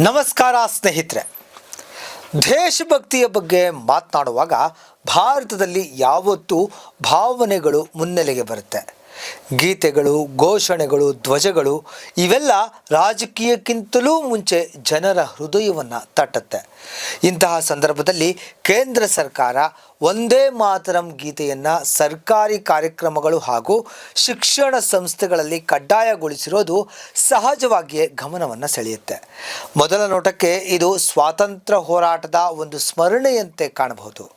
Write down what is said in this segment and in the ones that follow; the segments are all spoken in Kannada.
ನಮಸ್ಕಾರ ಸ್ನೇಹಿತರೆ. ದೇಶಭಕ್ತಿಯ ಬಗ್ಗೆ ಮಾತನಾಡುವಾಗ ಭಾರತದಲ್ಲಿ ಯಾವತ್ತೂ ಭಾವನೆಗಳು ಮುನ್ನೆಲೆಗೆ ಬರುತ್ತೆ. ಗೀತೆಗಳು, ಘೋಷಣೆಗಳು, ಧ್ವಜಗಳು ಇವೆಲ್ಲ ರಾಜಕೀಯಕ್ಕಿಂತಲೂ ಮುಂಚೆ ಜನರ ಹೃದಯವನ್ನು ತಟ್ಟತ್ತೆ. ಇಂತಹ ಸಂದರ್ಭದಲ್ಲಿ ಕೇಂದ್ರ ಸರ್ಕಾರ ಒಂದೇ ಮಾತರಂ ಗೀತೆಯನ್ನು ಸರ್ಕಾರಿ ಕಾರ್ಯಕ್ರಮಗಳು ಹಾಗೂ ಶಿಕ್ಷಣ ಸಂಸ್ಥೆಗಳಲ್ಲಿ ಕಡ್ಡಾಯಗೊಳಿಸಿರೋದು ಸಹಜವಾಗಿಯೇ ಗಮನವನ್ನು ಸೆಳೆಯುತ್ತೆ. ಮೊದಲ ನೋಟಕ್ಕೆ ಇದು ಸ್ವಾತಂತ್ರ್ಯ ಹೋರಾಟದ ಒಂದು ಸ್ಮರಣೆಯಂತೆ ಕಾಣಬಹುದು.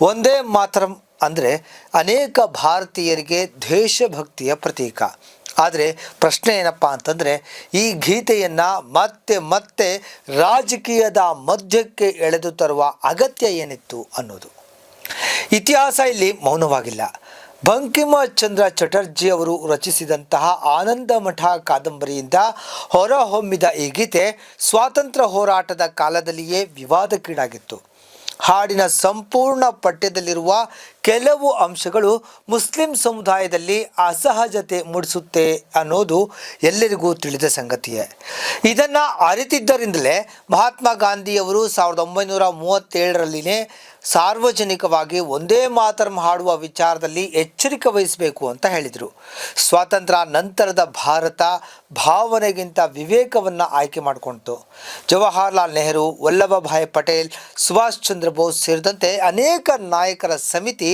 ಒಂದೇ ಮಾತರಂ ಅಂದರೆ ಅನೇಕ ಭಾರತೀಯರಿಗೆ ದೇಶಭಕ್ತಿಯ ಪ್ರತೀಕ. ಆದರೆ ಪ್ರಶ್ನೆ ಏನಪ್ಪ ಅಂತಂದರೆ ಈ ಗೀತೆಯನ್ನು ಮತ್ತೆ ಮತ್ತೆ ರಾಜಕೀಯದ ಮಧ್ಯಕ್ಕೆ ಎಳೆದು ತರುವ ಅಗತ್ಯ ಏನಿತ್ತು ಅನ್ನೋದು. ಇತಿಹಾಸ ಇಲ್ಲಿ ಮೌನವಾಗಿಲ್ಲ. ಬಂಕಿಮಚಂದ್ರ ಚಟರ್ಜಿ ಅವರು ರಚಿಸಿದಂತಹ ಆನಂದ ಮಠ ಕಾದಂಬರಿಯಿಂದ ಹೊರಹೊಮ್ಮಿದ ಈ ಗೀತೆ ಸ್ವಾತಂತ್ರ್ಯ ಹೋರಾಟದ ಕಾಲದಲ್ಲಿಯೇ ವಿವಾದಕ್ಕೀಡಾಗಿತ್ತು. ಹಾಡಿನ ಸಂಪೂರ್ಣ ಪಠ್ಯದಲ್ಲಿರುವ ಕೆಲವು ಅಂಶಗಳು ಮುಸ್ಲಿಂ ಸಮುದಾಯದಲ್ಲಿ ಅಸಹಜತೆ ಮೂಡಿಸುತ್ತೆ ಅನ್ನೋದು ಎಲ್ಲರಿಗೂ ತಿಳಿದ ಸಂಗತಿಯೇ. ಇದನ್ನು ಅರಿತಿದ್ದರಿಂದಲೇ ಮಹಾತ್ಮ ಗಾಂಧಿಯವರು ಸಾವಿರದ ಒಂಬೈನೂರ ಮೂವತ್ತೇಳರಲ್ಲಿನೇ ಸಾರ್ವಜನಿಕವಾಗಿ ಒಂದೇ ಮಾತರಂ ಹಾಡುವ ವಿಚಾರದಲ್ಲಿ ಎಚ್ಚರಿಕೆ ವಹಿಸಬೇಕು ಅಂತ ಹೇಳಿದರು. ಸ್ವಾತಂತ್ರ್ಯ ನಂತರದ ಭಾರತ ಭಾವನೆಗಿಂತ ವಿವೇಕವನ್ನು ಆಯ್ಕೆ ಮಾಡಿಕೊಂಡಿತು. ಜವಾಹರ್ಲಾಲ್ ನೆಹರು ವಲ್ಲಭಭಾಯ್ ಪಟೇಲ್, ಸುಭಾಷ್ ಚಂದ್ರ ಬೋಸ್ ಸೇರಿದಂತೆ ಅನೇಕ ನಾಯಕರ ಸಮಿತಿ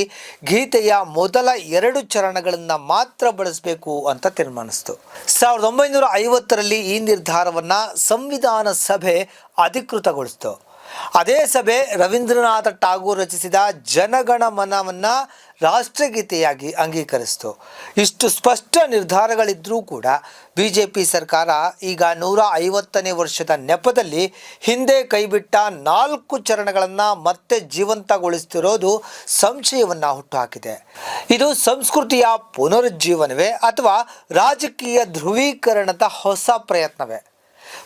ಗೀತೆಯ ಮೊದಲ ಎರಡು ಚರಣಗಳನ್ನು ಮಾತ್ರ ಬಳಸಬೇಕು ಅಂತ ತೀರ್ಮಾನಿಸ್ತು. ಸಾವಿರದ ಒಂಬೈನೂರ ಐವತ್ತರಲ್ಲಿ ಈ ನಿರ್ಧಾರವನ್ನು ಸಂವಿಧಾನ ಸಭೆ ಅಧಿಕೃತಗೊಳಿಸಿತು. ಅದೇ ಸಭೆ ರವೀಂದ್ರನಾಥ ಟಾಗೂರ್ ರಚಿಸಿದ ಜನಗಣ ಮನವನ್ನು ರಾಷ್ಟ್ರಗೀತೆಯಾಗಿ ಅಂಗೀಕರಿಸಿತು. ಇಷ್ಟು ಸ್ಪಷ್ಟ ನಿರ್ಧಾರಗಳಿದ್ದರೂ ಕೂಡ ಬಿ ಜೆ ಪಿ ಸರ್ಕಾರ ಈಗ ನೂರ ಐವತ್ತನೇ ವರ್ಷದ ನೆಪದಲ್ಲಿ ಹಿಂದೆ ಕೈಬಿಟ್ಟ ನಾಲ್ಕು ಚರಣಗಳನ್ನು ಮತ್ತೆ ಜೀವಂತಗೊಳಿಸ್ತಿರೋದು ಸಂಶಯವನ್ನು ಹುಟ್ಟುಹಾಕಿದೆ. ಇದು ಸಂಸ್ಕೃತಿಯ ಪುನರುಜ್ಜೀವನವೇ ಅಥವಾ ರಾಜಕೀಯ ಧ್ರುವೀಕರಣದ ಹೊಸ ಪ್ರಯತ್ನವೇ?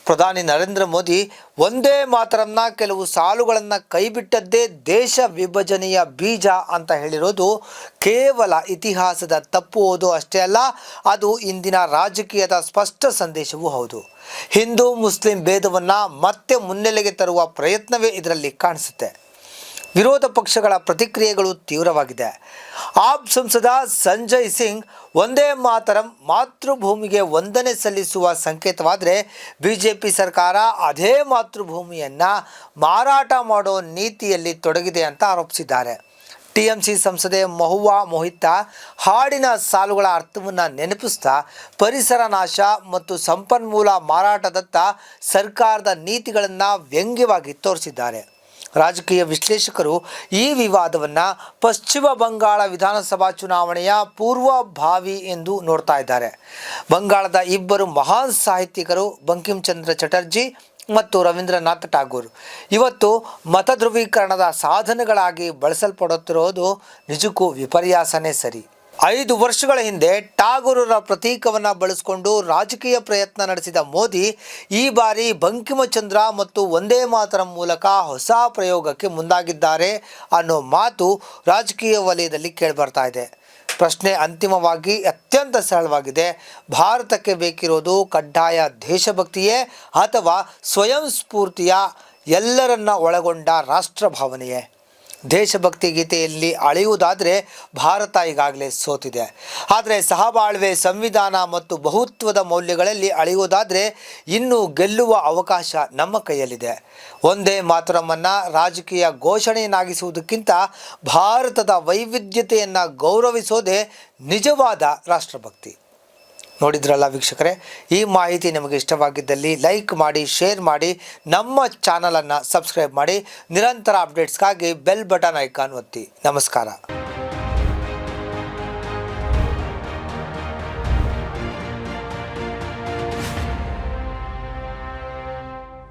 ಪ್ರಧಾನಿ ನರೇಂದ್ರ ಮೋದಿ ಒಂದೇ ಮಾತರನ್ನ ಕೆಲವು ಸಾಲುಗಳನ್ನು ಕೈಬಿಟ್ಟದ್ದೇ ದೇಶ ವಿಭಜನೆಯ ಬೀಜ ಅಂತ ಹೇಳಿರೋದು ಕೇವಲ ಇತಿಹಾಸದ ತಪ್ಪು ಓದು ಅಷ್ಟೇ ಅಲ್ಲ, ಅದು ಇಂದಿನ ರಾಜಕೀಯದ ಸ್ಪಷ್ಟ ಸಂದೇಶವೂ ಹೌದು. ಹಿಂದೂ ಮುಸ್ಲಿಂ ಭೇದವನ್ನು ಮತ್ತೆ ಮುನ್ನೆಲೆಗೆ ತರುವ ಪ್ರಯತ್ನವೇ ಇದರಲ್ಲಿ ಕಾಣಿಸುತ್ತೆ. ವಿರೋಧ ಪಕ್ಷಗಳ ಪ್ರತಿಕ್ರಿಯೆಗಳು ತೀವ್ರವಾಗಿದೆ. ಆಪ್ ಸಂಸದ ಸಂಜಯ್ ಸಿಂಗ್ ಒಂದೇ ಮಾತರಂ ಮಾತೃಭೂಮಿಗೆ ವಂದನೆ ಸಲ್ಲಿಸುವ ಸಂಕೇತವಾದರೆ ಬಿ ಜೆ ಪಿ ಸರ್ಕಾರ ಅದೇ ಮಾತೃಭೂಮಿಯನ್ನು ಮಾರಾಟ ಮಾಡೋ ನೀತಿಯಲ್ಲಿ ತೊಡಗಿದೆ ಅಂತ ಆರೋಪಿಸಿದ್ದಾರೆ. ಟಿ ಎಂ ಸಿ ಸಂಸದೆ ಮಹುವಾ ಮೊಹಿತಾ ಹಾಡಿನ ಸಾಲುಗಳ ಅರ್ಥವನ್ನು ನೆನಪಿಸ್ತಾ ಪರಿಸರ ನಾಶ ಮತ್ತು ಸಂಪನ್ಮೂಲ ಮಾರಾಟದತ್ತ ಸರ್ಕಾರದ ನೀತಿಗಳನ್ನು ವ್ಯಂಗ್ಯವಾಗಿ ತೋರಿಸಿದ್ದಾರೆ. ರಾಜಕೀಯ ವಿಶ್ಲೇಷಕರು ಈ ವಿವಾದವನ್ನು ಪಶ್ಚಿಮ ಬಂಗಾಳ ವಿಧಾನಸಭಾ ಚುನಾವಣೆಯ ಪೂರ್ವಭಾವಿ ಎಂದು ನೋಡ್ತಾ ಇದ್ದಾರೆ. ಬಂಗಾಳದ ಇಬ್ಬರು ಮಹಾನ್ ಸಾಹಿತ್ಯಿಕರು ಬಂಕಿಂಚಂದ್ರ ಚಟರ್ಜಿ ಮತ್ತು ರವೀಂದ್ರನಾಥ್ ಟಾಗೂರ್ ಇವತ್ತು ಮತ ಧ್ರುವೀಕರಣದ ಸಾಧನಗಳಾಗಿ ಬಳಸಲ್ಪಡುತ್ತಿರೋದು ನಿಜಕ್ಕೂ ವಿಪರ್ಯಾಸನೇ ಸರಿ. ಐದು ವರ್ಷಗಳ ಹಿಂದೆ ಟಾಗೂರರ ಪ್ರತೀಕವನ್ನು ಬಳಸಿಕೊಂಡು ರಾಜಕೀಯ ಪ್ರಯತ್ನ ನಡೆಸಿದ ಮೋದಿ ಈ ಬಾರಿ ಬಂಕಿಮಚಂದ್ರ ಮತ್ತು ಒಂದೇ ಮಾತರ ಮೂಲಕ ಹೊಸ ಪ್ರಯೋಗಕ್ಕೆ ಮುಂದಾಗಿದ್ದಾರೆ ಅನ್ನೋ ಮಾತು ರಾಜಕೀಯ ವಲಯದಲ್ಲಿ ಕೇಳಿಬರ್ತಾ ಇದೆ. ಪ್ರಶ್ನೆ ಅಂತಿಮವಾಗಿ ಅತ್ಯಂತ ಸರಳವಾಗಿದೆ. ಭಾರತಕ್ಕೆ ಬೇಕಿರೋದು ಕಡ್ಡಾಯ ದೇಶಭಕ್ತಿಯೇ ಅಥವಾ ಸ್ವಯಂ ಸ್ಫೂರ್ತಿಯ ಎಲ್ಲರನ್ನ ಒಳಗೊಂಡ ರಾಷ್ಟ್ರ ಭಾವನೆಯೇ ದೇಶಭಕ್ತಿ ಗೀತೆಯಲ್ಲಿ ಅಳೆಯುವುದಾದರೆ ಭಾರತ ಈಗಾಗಲೇ ಸೋತಿದೆ. ಆದರೆ ಸಹಬಾಳ್ವೆ ಸಂವಿಧಾನ ಮತ್ತು ಬಹುತ್ವದ ಮೌಲ್ಯಗಳಲ್ಲಿ ಅಳೆಯುವುದಾದರೆ ಇನ್ನೂ ಗೆಲ್ಲುವ ಅವಕಾಶ ನಮ್ಮ ಕೈಯಲ್ಲಿದೆ. ಒಂದೇ ಮಾತರಮ್ಮನ್ನು ರಾಜಕೀಯ ಘೋಷಣೆಯನ್ನಾಗಿಸುವುದಕ್ಕಿಂತ ಭಾರತದ ವೈವಿಧ್ಯತೆಯನ್ನು ಗೌರವಿಸೋದೇ ನಿಜವಾದ ರಾಷ್ಟ್ರಭಕ್ತಿ. ನೋಡಿದ್ರಲ್ಲ ವೀಕ್ಷಕರೇ? ಈ ಮಾಹಿತಿ ನಿಮಗೆ ಇಷ್ಟವಾಗಿದ್ದಲ್ಲಿ ಲೈಕ್ ಮಾಡಿ, ಶೇರ್ ಮಾಡಿ, ನಮ್ಮ ಚಾನಲನ್ನು ಸಬ್ಸ್ಕ್ರೈಬ್ ಮಾಡಿ, ನಿರಂತರ ಅಪ್ಡೇಟ್ಸ್ಗಾಗಿ ಬೆಲ್ ಬಟನ್ ಐಕಾನ್ ಒತ್ತಿ. ನಮಸ್ಕಾರ.